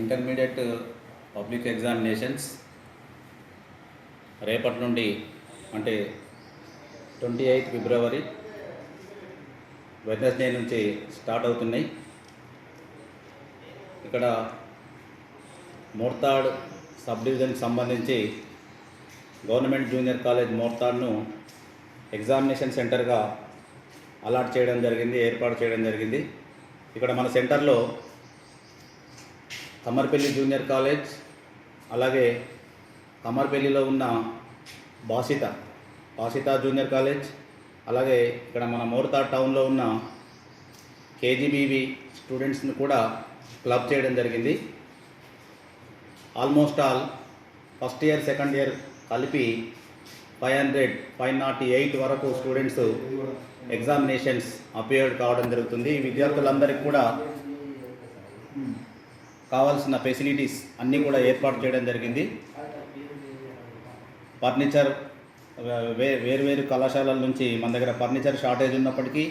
Intermediate public examinations రేపటి నుండి అంటే ట్వంటీ ఎయిత్ ఫిబ్రవరి వెడ్నెస్డే నుంచి స్టార్ట్ అవుతున్నాయి. ఇక్కడ మోర్తాడ్ సబ్ డివిజన్కి సంబంధించి గవర్నమెంట్ జూనియర్ కాలేజ్ మోర్తాడ్ను ఎగ్జామినేషన్ సెంటర్గా అలాట్ చేయడం జరిగింది ఏర్పాటు చేయడం జరిగింది. ఇక్కడ మన సెంటర్లో కమర్పల్లి జూనియర్ కాలేజ్ అలాగే కమర్పల్లిలో ఉన్న బాసిత బాసిత జూనియర్ కాలేజ్ అలాగే ఇక్కడ మన మోర్తా టౌన్లో ఉన్న కేజీబీవి స్టూడెంట్స్ని కూడా క్లబ్ చేయడం జరిగింది. Almost all first year second year కలిపి five hundred five naught eight వరకు స్టూడెంట్స్ ఎగ్జామినేషన్స్ అపియర్డ్ కావడం జరుగుతుంది. ఈ విద్యార్థులందరికీ కూడా కావాల్సిన ఫెసిలిటీస్ అన్నీ కూడా ఏర్పాటు చేయడం జరిగింది. ఫర్నిచర్ వే వేరువేరు కళాశాలల నుంచి మన దగ్గర ఫర్నిచర్ షార్టేజ్ ఉన్నప్పటికీ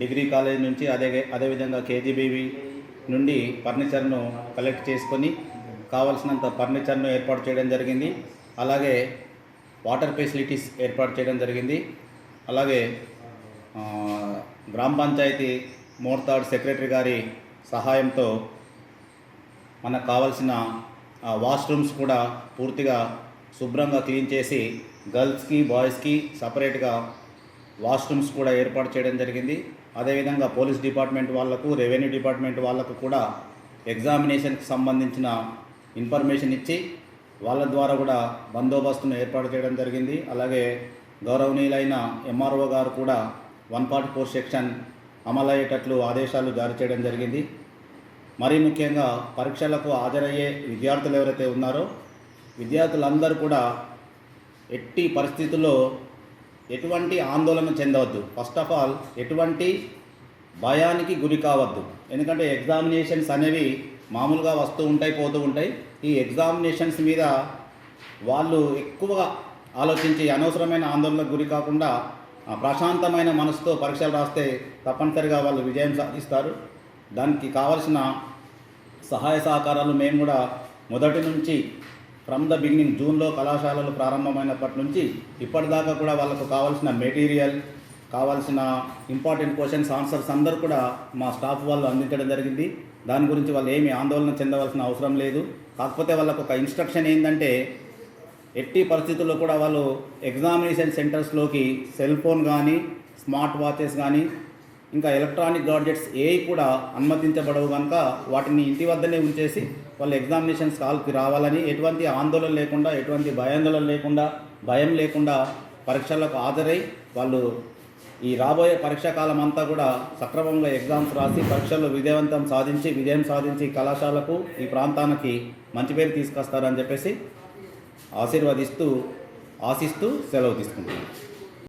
డిగ్రీ కాలేజ్ నుంచి అదే అదేవిధంగా కేజీబీవి నుండి ఫర్నిచర్ను కలెక్ట్ చేసుకొని కావాల్సినంత ఫర్నిచర్ను ఏర్పాటు చేయడం జరిగింది. అలాగే వాటర్ ఫెసిలిటీస్ ఏర్పాటు చేయడం జరిగింది. అలాగే గ్రామ పంచాయతీ మోర్తాడ్ సెక్రటరీ గారి సహాయంతో మనకు కావాల్సిన వాష్రూమ్స్ కూడా పూర్తిగా శుభ్రంగా క్లీన్ చేసి గర్ల్స్కి బాయ్స్కి సపరేట్గా వాష్రూమ్స్ కూడా ఏర్పాటు చేయడం జరిగింది. అదేవిధంగా పోలీస్ డిపార్ట్మెంట్ వాళ్ళకు రెవెన్యూ డిపార్ట్మెంట్ వాళ్ళకు కూడా ఎగ్జామినేషన్కి సంబంధించిన ఇన్ఫర్మేషన్ ఇచ్చి వాళ్ళ ద్వారా కూడా బందోబస్తును ఏర్పాటు చేయడం జరిగింది. అలాగే గౌరవనీయులైన ఎంఆర్ఓ గారు కూడా వన్ ఫార్టీ ఫోర్ సెక్షన్ అమలయ్యేటట్లు ఆదేశాలు జారీ చేయడం జరిగింది. మరీ ముఖ్యంగా పరీక్షలకు హాజరయ్యే విద్యార్థులు ఎవరైతే ఉన్నారో విద్యార్థులందరూ కూడా ఎట్టి పరిస్థితుల్లో ఎటువంటి ఆందోళన చెందవద్దు. ఫస్ట్ ఆఫ్ ఆల్ ఎటువంటి భయానికి గురి కావద్దు. ఎందుకంటే ఎగ్జామినేషన్స్ అనేవి మామూలుగా వస్తూ ఉంటాయి పోతూ ఉంటాయి. ఈ ఎగ్జామినేషన్స్ మీద వాళ్ళు ఎక్కువగా ఆలోచించి అనవసరమైన ఆందోళనకు గురి కాకుండా ప్రశాంతమైన మనసుతో పరీక్షలు రాస్తే తప్పనిసరిగా వాళ్ళు విజయం సాధిస్తారు. దానికి కావలసిన సహాయ సహకారాలు మేము కూడా మొదటి నుంచి ఫ్రమ్ ద బిగినింగ్ జూన్లో కళాశాలలు ప్రారంభమైనప్పటి నుంచి ఇప్పటిదాకా కూడా వాళ్ళకు కావాల్సిన మెటీరియల్ కావాల్సిన ఇంపార్టెంట్ క్వశ్చన్స్ ఆన్సర్స్ అందరు కూడా మా స్టాఫ్ వాళ్ళు అందించడం జరిగింది. దాని గురించి వాళ్ళు ఏమీ ఆందోళన చెందవలసిన అవసరం లేదు. కాకపోతే వాళ్ళకు ఒక ఇన్స్ట్రక్షన్ ఏంటంటే ఎట్టి పరిస్థితుల్లో కూడా వాళ్ళు ఎగ్జామినేషన్ సెంటర్స్లోకి సెల్ ఫోన్ కానీ స్మార్ట్ వాచెస్ కానీ ఇంకా ఎలక్ట్రానిక్ గాడ్జెట్స్ ఏవి కూడా అనుమతించబడవు కనుక వాటిని ఇంటి వద్దనే ఉంచేసి వాళ్ళు ఎగ్జామినేషన్స్ హాల్కి రావాలని ఎటువంటి ఆందోళన లేకుండా ఎటువంటి భయాందోళన లేకుండా భయం లేకుండా పరీక్షలకు హాజరై వాళ్ళు ఈ రాబోయే పరీక్షా కాలం అంతా కూడా సక్రమంగా ఎగ్జామ్స్ రాసి పరీక్షల్లో విజయవంతం సాధించి విజయం సాధించి కళాశాలకు ఈ ప్రాంతానికి మంచి పేరు తీసుకొస్తారని చెప్పేసి ఆశీర్వదిస్తూ ఆశిస్తూ సెలవు తీసుకుంటున్నాను